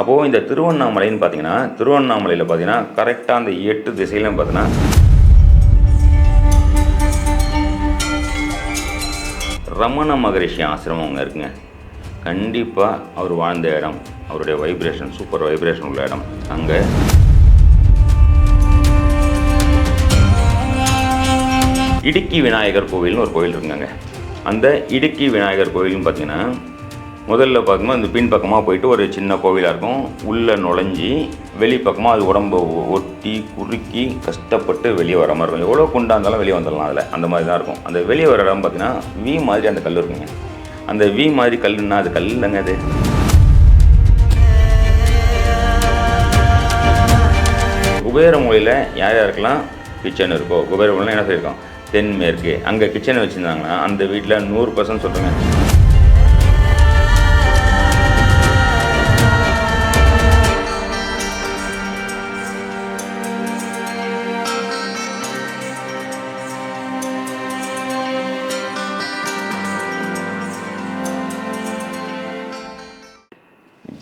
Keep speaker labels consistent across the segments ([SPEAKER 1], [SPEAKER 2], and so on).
[SPEAKER 1] அப்போது இந்த திருவண்ணாமலைன்னு பார்த்தீங்கன்னா திருவண்ணாமலையில் பார்த்தீங்கன்னா கரெக்டாக அந்த எட்டு திசையிலும் பார்த்தீங்கன்னா ரமண மகரிஷி ஆசிரமம் அங்கே இருக்குங்க. கண்டிப்பாக அவர் வாழ்ந்த இடம் அவருடைய வைப்ரேஷன் சூப்பர் வைப்ரேஷன் உள்ள இடம். அங்கே இடுக்கி விநாயகர் கோவில்னு ஒரு கோயில் இருக்குங்க அந்த இடுக்கி விநாயகர் கோவில்னு பார்த்தீங்கன்னா முதல்ல பார்க்கும்போது அந்த பின்பக்கமாக போயிட்டு ஒரு சின்ன கோவிலாக இருக்கும். உள்ளே நுழைஞ்சி வெளிப்பக்கமாக அது உடம்பை ஒட்டி குறுக்கி கஷ்டப்பட்டு வெளியே வர மாதிரி இருக்கும். எவ்வளோ குண்டாக இருந்தாலும் வெளியே வந்துடலாம் அதில். அந்த மாதிரி தான் இருக்கும். அந்த வெளியே வர இடம் பார்த்தீங்கன்னா வி மாதிரி அந்த கல் இருக்குங்க. அந்த வி மாதிரி கல்லுன்னா அது கல் இல்லைங்க அது. குபேர மூலையில் யார் யாருக்கெல்லாம் கிச்சன் இருக்கோ குபேர மொழியில் என்ன சொல்லியிருக்கோம் தென்மேற்கு. அங்கே கிச்சன் வச்சுருந்தாங்கன்னா அந்த வீட்டில் நூறு பர்சன்ட் சொல்கிறேங்க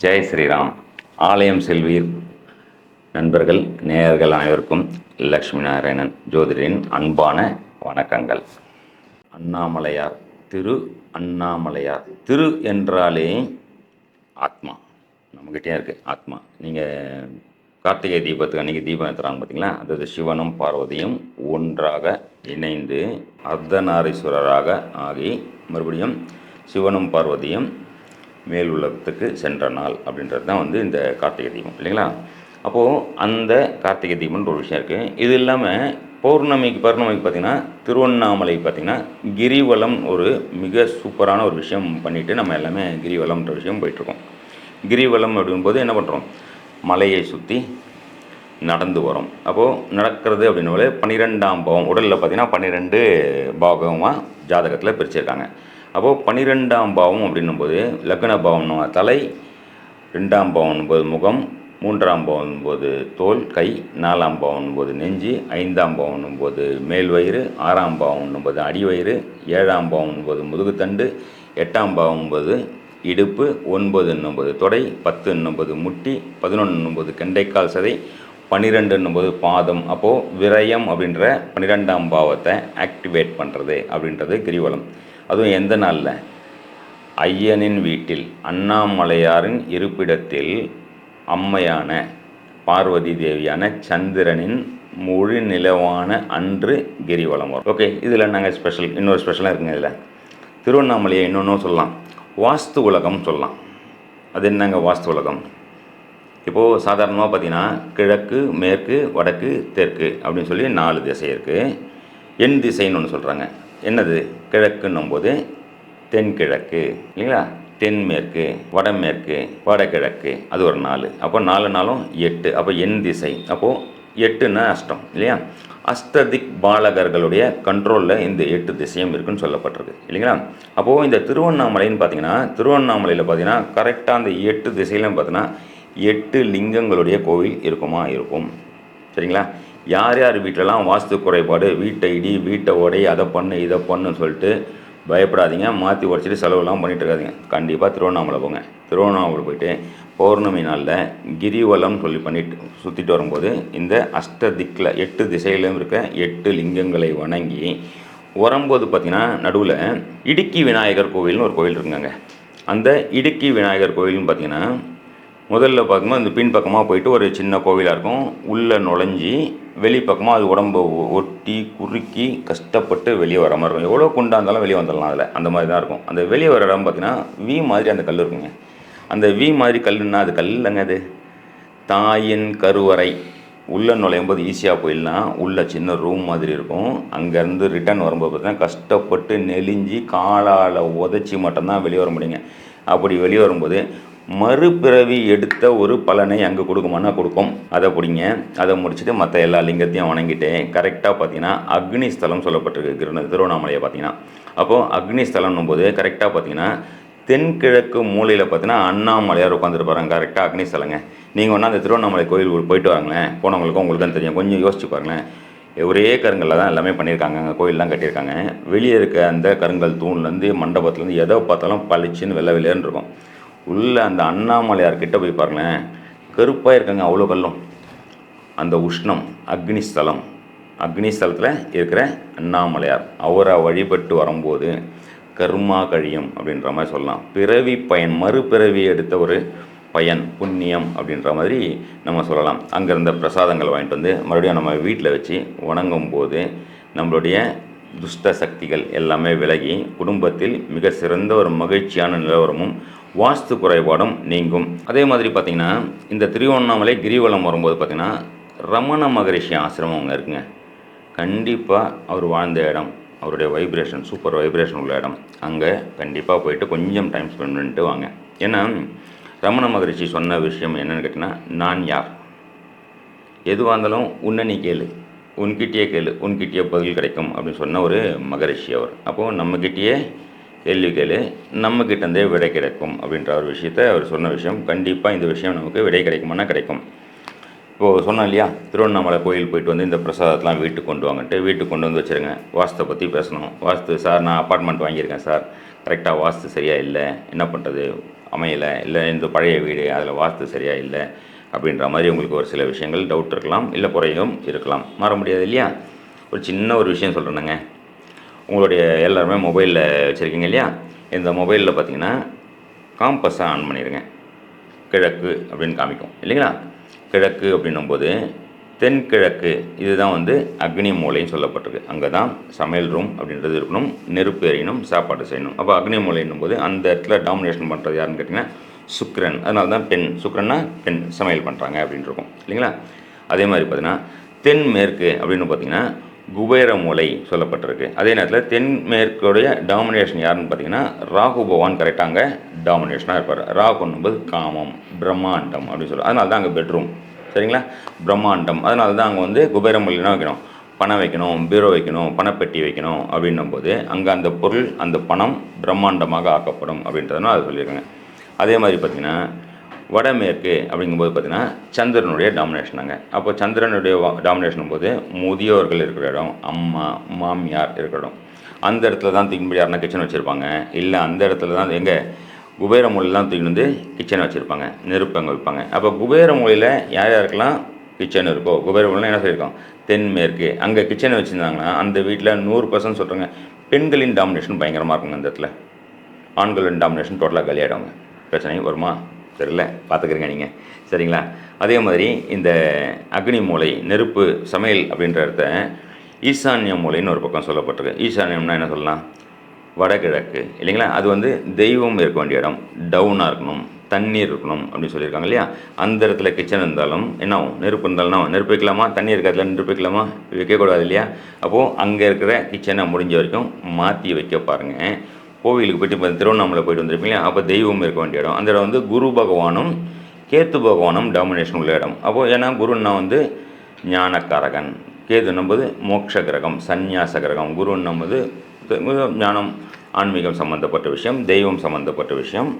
[SPEAKER 1] ஜெய் ஸ்ரீராம். ஆலயம் செல்வீர். நண்பர்கள் நேயர்கள் அனைவருக்கும் லக்ஷ்மி நாராயணன் ஜோதிடரின் அன்பான வணக்கங்கள். அண்ணாமலையார் திரு அண்ணாமலையார் திரு என்றாலே ஆத்மா. நம்மக்கிட்டே இருக்குது ஆத்மா. நீங்கள் கார்த்திகை தீபத்துக்கு அன்றைக்கி தீபம் ஏற்றுறாங்க பார்த்தீங்களா அதாவது சிவனும் பார்வதியும் ஒன்றாக இணைந்து அர்த்தநாரீஸ்வரராக ஆகி மறுபடியும் சிவனும் பார்வதியும் மேல் உலகத்துக்கு சென்ற நாள் அப்படின்றது தான் வந்து இந்த கார்த்திகை தீபம் இல்லைங்களா? அப்போது அந்த கார்த்திகை தீபம்ன்ற ஒரு விஷயம் இருக்குது இது இல்லாமல் பௌர்ணமிக்கு பௌர்ணமிக்கு பார்த்திங்கன்னா திருவண்ணாமலை பார்த்திங்கன்னா கிரிவலம் ஒரு மிக சூப்பரான ஒரு விஷயம் பண்ணிவிட்டு நம்ம எல்லாமே கிரிவலம்ன்ற விஷயம் போயிட்டுருக்கோம். கிரிவலம் அப்படிங்கும்போது என்ன பண்ணுறோம் மலையை சுற்றி நடந்து வரும். அப்போது நடக்கிறது அப்படின்னாலே பன்னிரெண்டாம் பாவம் உடலில் பார்த்திங்கன்னா பன்னிரெண்டு பாகமாக ஜாதகத்தில் பிரிச்சிருக்காங்க. அப்போது பன்னிரெண்டாம் பாவம் அப்படின்னும் போது லக்ன பாவம் தலை ரெண்டாம் பாவம் போது முகம் மூன்றாம் பாவம் போது தோல் கை நாலாம் பாவம் போது நெஞ்சு ஐந்தாம் பாவம் போது மேல் வயிறு ஆறாம் பாவம் போது அடிவயிறு ஏழாம் பாவம் போது முதுகுத்தண்டு எட்டாம் பாவம் போது இடுப்பு ஒன்பது என்னும்போது தொடை பத்து என்னும்போது முட்டி பதினொன்று என்னும்போது கெண்டைக்கால் சதை பன்னிரெண்டு என்னும்போது பாதம். அப்போது விரயம் அப்படின்ற பன்னிரெண்டாம் பாவத்தை ஆக்டிவேட் பண்ணுறது அப்படின்றது கிரிவலம். அதுவும் எந்த நாளில்? ஐயனின் வீட்டில் அண்ணாமலையாரின் இருப்பிடத்தில் அம்மையான பார்வதி தேவியான சந்திரனின் முழு நிலவான அன்று கிரிவலம் வரும். ஓகே இதில் நாங்கள் ஸ்பெஷல் இன்னொரு ஸ்பெஷலாக இருக்குங்க இதில். திருவண்ணாமலையை இன்னொன்றும் சொல்லலாம். வாஸ்து உலகம் சொல்லலாம். அது என்னங்க வாஸ்து உலகம்? இப்போது சாதாரணமாக பார்த்தீங்கன்னா கிழக்கு மேற்கு வடக்கு தெற்கு அப்படின்னு சொல்லி நாலு திசை இருக்குது என் திசைன்னு ஒன்று சொல்கிறாங்க என்னது? கிழக்குன்னும் போது தென்கிழக்கு இல்லைங்களா? தென்மேற்கு வடமேற்கு வடகிழக்கு அது ஒரு நாலு. அப்போ நாலு நாளும் எட்டு. அப்போ எண் திசை. அப்போது எட்டுன்னா அஷ்டம் இல்லையா? அஷ்டதிக் பாலகர்களுடைய கண்ட்ரோலில் இந்த எட்டு திசையும் இருக்குன்னு சொல்லப்பட்டிருக்கு இல்லைங்களா? அப்போது இந்த திருவண்ணாமலைன்னு பார்த்தீங்கன்னா திருவண்ணாமலையில் பார்த்தீங்கன்னா கரெக்டாக அந்த எட்டு திசையிலும் பார்த்தீங்கன்னா எட்டு லிங்கங்களுடைய கோவில் இருக்குமா? இருக்கும். சரிங்களா? யார் யார் வீட்டிலலாம் வாஸ்து குறைபாடு? வீட்டை இடி வீட்டை உடை அதை பண்ணு இதை பண்ணுன்னு சொல்லிட்டு பயப்படாதீங்க. மாற்றி உடச்சிட்டு செலவுலாம் பண்ணிட்டு இருக்காதீங்க கண்டிப்பாக திருவண்ணாமலை போங்க. திருவண்ணாமலை போயிட்டு பௌர்ணமி நாளில் கிரிவலம் சொல்லி பண்ணிட்டு சுற்றிட்டு வரும்போது இந்த அஷ்ட திக்கில் எட்டு திசையிலும் இருக்க எட்டு லிங்கங்களை வணங்கி வரும்போது பார்த்திங்கன்னா நடுவில் இடுக்கி விநாயகர் கோவில்னு ஒரு கோவில் இருக்குங்க அந்த இடுக்கி விநாயகர் கோவில்னு பார்த்தீங்கன்னா முதல்ல பார்க்கும்போது அந்த பின்பக்கமாக போயிட்டு ஒரு சின்ன கோவிலாக இருக்கும். உள்ளே நுழைஞ்சி வெளிப்பக்கமாக அது உடம்பை ஒ- ஒட்டி குறுக்கி கஷ்டப்பட்டு வெளியே வர மாதிரி இருக்கும். எவ்வளோ குண்டாக இருந்தாலும் வெளியே வந்துடலாம் அதில். அந்த மாதிரி தான் இருக்கும். அந்த வெளியே வர இடம் பார்த்தீங்கன்னா வி மாதிரி அந்த கல் இருக்குங்க. அந்த வி மாதிரி கல்லுன்னா அது கல் இல்லைங்க அது. தாயின் கருவறை. உள்ளே நுழையும் போது ஈஸியாக போயிடலாம். உள்ளே சின்ன ரூம் மாதிரி இருக்கும். அங்கேருந்து ரிட்டர்ன் வரும்போது பார்த்தீங்கன்னா கஷ்டப்பட்டு நெளிஞ்சு காலால் உதச்சி மட்டும்தான் வெளியே வர முடியுங்க. அப்படி வெளியே வரும்போது மறுபிறவி எடுத்த ஒரு பலனை அங்கே கொடுக்குமானா கொடுக்கும். அதை பிடிங்க. அதை முடிச்சுட்டு மற்ற எல்லா லிங்கத்தையும் வணங்கிட்டு கரெக்டாக பார்த்தீங்கன்னா அக்னி ஸ்தலம் சொல்லப்பட்டிருக்கு. கிருண திருவண்ணாமலையை பார்த்தீங்கன்னா. அப்போது அக்னி ஸ்தலம்னும் போது கரெக்டாக பார்த்தீங்கன்னா தென்கிழக்கு மூலையில் பார்த்தீங்கன்னா அண்ணாமலையார் உட்காந்துருப்பாருங்க கரெக்டாக அக்னி ஸ்தலங்க. நீங்கள் ஒன்றா அந்த திருவண்ணாமலை கோயில் போயிட்டு வாங்களேன். போனவங்களுக்கும் உங்களுக்கு தான் தெரியும். கொஞ்சம் யோசிச்சு பாருங்களேன். ஒரே கருங்கல்ல தான் எல்லாமே பண்ணியிருக்காங்க. அங்கே கோயிலெலாம் கட்டியிருக்காங்க. வெளியே இருக்க அந்த கருங்கல் தூண்லேருந்து மண்டபத்துலேருந்து எதை பார்த்தாலும் பளிச்சுன்னு வெள்ளை வெளியேன்னு இருக்கும். உள்ளே அந்த அண்ணாமலையார் கிட்ட போய் பாருங்களேன். கருப்பாக இருக்காங்க அவ்வளோ கல்லும் அந்த உஷ்ணம் அக்னி ஸ்தலம் அக்னி ஸ்தலத்தில் இருக்கிற அண்ணாமலையார் அவரை வழிபட்டு வரும்போது கர்மா கழியும் அப்படின்ற மாதிரி சொல்லலாம். பிறவி பயன் மறுபிறவி எடுத்த ஒரு பயன் புண்ணியம் அப்படின்ற மாதிரி நம்ம சொல்லலாம். அங்கே இருந்த பிரசாதங்கள் வாங்கிட்டு வந்து மறுபடியும் நம்ம வீட்டில் வச்சு வணங்கும் போது நம்மளுடைய துஷ்ட சக்திகள் எல்லாமே விலகி குடும்பத்தில் மிக சிறந்த ஒரு மகிழ்ச்சியான நிலவரமும் வாஸ்து குறைபாடும் நீங்கும். அதே மாதிரி பார்த்திங்கன்னா இந்த திருவண்ணாமலை கிரிவலம் வரும்போது பார்த்திங்கன்னா ரமண மகரிஷி ஆசிரமம் அங்கே இருக்குங்க. கண்டிப்பாக அவர் வாழ்ந்த இடம் அவருடைய வைப்ரேஷன் சூப்பர் வைப்ரேஷன் உள்ள இடம். அங்கே கண்டிப்பாக போயிட்டு கொஞ்சம் டைம் ஸ்பெண்ட் பண்ணிட்டு வாங்க. ஏன்னா ரமண மகரிஷி சொன்ன விஷயம் என்னென்னு கேட்டிங்கன்னா நான் யார்? எதுவாக இருந்தாலும் உன்னை நீ கேளு. உன்கிட்டயே கேளு உன்கிட்டயே பதில் கிடைக்கும் அப்படின்னு சொன்ன ஒரு மகரிஷி அவர். அப்போது நம்மக்கிட்டேயே கேள்வி கேளு நம்மக்கிட்டேருந்தே விடை கிடைக்கும் அப்படின்ற ஒரு விஷயத்தை அவர் சொன்ன விஷயம். கண்டிப்பாக இந்த விஷயம் நமக்கு விடை கிடைக்குமானா கிடைக்கும். இப்போது சொன்னோம் இல்லையா திருவண்ணாமலை கோயில் போயிட்டு வந்து இந்த பிரசாதத்தெலாம் வீட்டுக்கு கொண்டு வாங்கன்ட்டு வீட்டுக்கு கொண்டு வந்து வச்சுருங்க. வாஸ்தை பற்றி பேசணும். வாஸ்து சார் நான் அப்பார்ட்மெண்ட் வாங்கியிருக்கேன் சார். கரெக்டாக வாஸ்து சரியாக இல்லை. என்ன பண்ணுறது அமையலை. இல்லை இந்த பழைய வீடு அதில் வாஸ்து சரியாக இல்லை. அப்படின்ற மாதிரி உங்களுக்கு ஒரு சில விஷயங்கள் டவுட் இருக்கலாம் இல்லை குறையும் இருக்கலாம். மாற முடியாது இல்லையா? ஒரு சின்ன ஒரு விஷயம் சொல்கிறேனுங்க உங்களுடைய எல்லாருமே மொபைலில் வச்சுருக்கீங்க இல்லையா? இந்த மொபைலில் பார்த்தீங்கன்னா காம்பஸை ஆன் பண்ணிடுங்க கிழக்கு அப்படின்னு காமிக்கும். இல்லைங்களா? கிழக்கு அப்படின்னும்போது தென்கிழக்கு இதுதான் வந்து அக்னி மூலைன்னு சொல்லப்பட்டிருக்கு. அங்கே தான் சமையல் ரூம் அப்படின்றது இருக்கணும். நெருப்பு எறியணும் சாப்பாடு செய்யணும். அப்போ அக்னி மூலைன்னும் போது அந்த இடத்துல டாமினேஷன் பண்ணுறது யாருன்னு கேட்டிங்கன்னா சுக்ரன் அதனால தான் பெண் சுக்ரன்னா பெண் சமையல் பண்ணுறாங்க அப்படின்னு இருக்கும். இல்லைங்களா? அதே மாதிரி பார்த்தீங்கன்னா தென்மேற்கு அப்படின்னு பார்த்தீங்கன்னா குபேர மூலை சொல்லப்பட்டிருக்கு. அதே நேரத்தில் தென்மேற்குடைய டாமினேஷன் யாருன்னு பார்த்தீங்கன்னா ராகு பகவான் கரெக்டாக அங்கே டாமினேஷனாக இருப்பார். ராகுன்னும்போது காமம் பிரம்மாண்டம் அப்படின்னு சொல்லுவோம் அதனால தான் அங்கே பெட்ரூம் சரிங்களா? பிரம்மாண்டம். அதனால தான் அங்கே வந்து குபேர மூலைனா வைக்கணும்? பணம் வைக்கணும் பீரோ வைக்கணும் பணப்பெட்டி வைக்கணும் அப்படின்னும் போது அங்கே அந்த பொருள் அந்த பணம் பிரம்மாண்டமாக ஆக்கப்படும் அப்படின்றதுனால அது சொல்லியிருக்காங்க. அதே மாதிரி பார்த்திங்கன்னா வடமேற்கு அப்படிங்கும்போது பார்த்திங்கன்னா சந்திரனுடைய டாமினேஷனாங்க அப்போ சந்திரனுடைய டாமினேஷன் போது முதியோர்கள் இருக்கிற இடம் அம்மா மாமியார் இருக்கிற இடம். அந்த இடத்துல தான் தூக்கின்படி யாருன்னா கிச்சன் வச்சுருப்பாங்க. இல்லை அந்த இடத்துல தான் எங்கே குபேர மூலையில் தூக்கிட்டு வந்து கிச்சனை வச்சுருப்பாங்க. நெருப்பு அங்கே வைப்பாங்க. அப்போ குபேர மூலையில் யார் யாருக்கெல்லாம் கிச்சன் இருக்கோ குபேர மூலையில் என்ன சொல்லியிருக்கோம் தென்மேற்கு. அங்கே கிச்சனை வச்சுருந்தாங்கன்னா அந்த வீட்டில் நூறு பர்சன்ட் சொல்கிறாங்க பெண்களின் டாமினேஷன் பயங்கரமாக இருக்குங்க அந்த இடத்துல. ஆண்களின் டாமினேஷன் டோட்டலாக கலியாடுவாங்க பிரச்சனை வருமா? தெரியல. பார்த்துக்கிறீங்க நீங்கள் சரிங்களா? அதே மாதிரி இந்த அக்னி மூலை நெருப்பு சமையல் அப்படின்ற இடத்த ஈசான்ய மூலைன்னு ஒரு பக்கம் சொல்லப்பட்டிருக்கு. ஈசான்யம்னா என்ன சொல்லலாம்? வடகிழக்கு. இல்லைங்களா? அது வந்து தெய்வம் இருக்க வேண்டிய இடம். டவுனாக இருக்கணும். தண்ணீர் இருக்கணும் அப்படின்னு சொல்லியிருக்காங்க இல்லையா? அந்த இடத்துல கிச்சன் இருந்தாலும் என்ன நெருப்பு இருந்தாலும் நெருப்பு வைக்கலாமா? தண்ணி இருக்கிறதுல நெருப்பு வைக்கலாமா? வைக்கக்கூடாது இல்லையா? அப்போது அங்கே இருக்கிற கிச்சனை முடிஞ்ச வரைக்கும் மாற்றி வைக்க பாருங்கள் கோவிலுக்கு போயிட்டு இப்போ திருவண்ணாமலை போயிட்டு வந்திருப்பீங்க அப்போ தெய்வம் இருக்க வேண்டிய இடம். அந்த இடம் வந்து குரு பகவானும் கேத்து பகவானும் டாமினேஷன் உள்ள இடம். அப்போது ஏன்னா குருன்னா வந்து ஞானக்காரகன். கேது நம்பது மோட்ச கிரகம் சந்நியாச கிரகம். குரு நம்பது ஞானம் ஆன்மீகம் சம்மந்தப்பட்ட விஷயம் தெய்வம் சம்மந்தப்பட்ட விஷயம்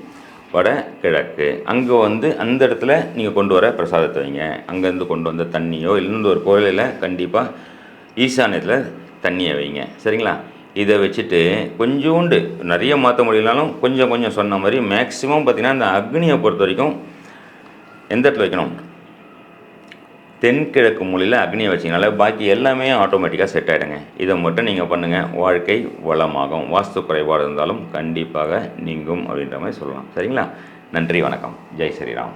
[SPEAKER 1] வட கிழக்கு. அங்கே வந்து அந்த இடத்துல நீங்கள் கொண்டு வர பிரசாதத்தை வைங்க. அங்கேருந்து கொண்டு வந்த தண்ணியோ இல்லைன்னு ஒரு கோயிலில் கண்டிப்பாக ஈசானியத்தில் தண்ணியை வைங்க. சரிங்களா? இதை வச்சுட்டு கொஞ்சோண்டு நிறைய மாற்ற முடியலனாலும் கொஞ்சம் கொஞ்சம் சொன்ன மாதிரி மேக்ஸிமம் பார்த்திங்கன்னா இந்த அக்னியை பொறுத்த வரைக்கும் எந்த இடத்துல வைக்கணும்? தென்கிழக்கு மூலையில் அக்னியை வச்சிங்கனால பாக்கி எல்லாமே ஆட்டோமேட்டிக்காக செட் ஆகிடுங்க இதை மட்டும் நீங்கள் பண்ணுங்கள் வாழ்க்கை வளமாகும். வாஸ்து குறைபாடு இருந்தாலும் கண்டிப்பாக நீங்கும் அப்படின்ற மாதிரி சொல்லலாம். சரிங்களா? நன்றி வணக்கம். ஜெய் ஸ்ரீராம்.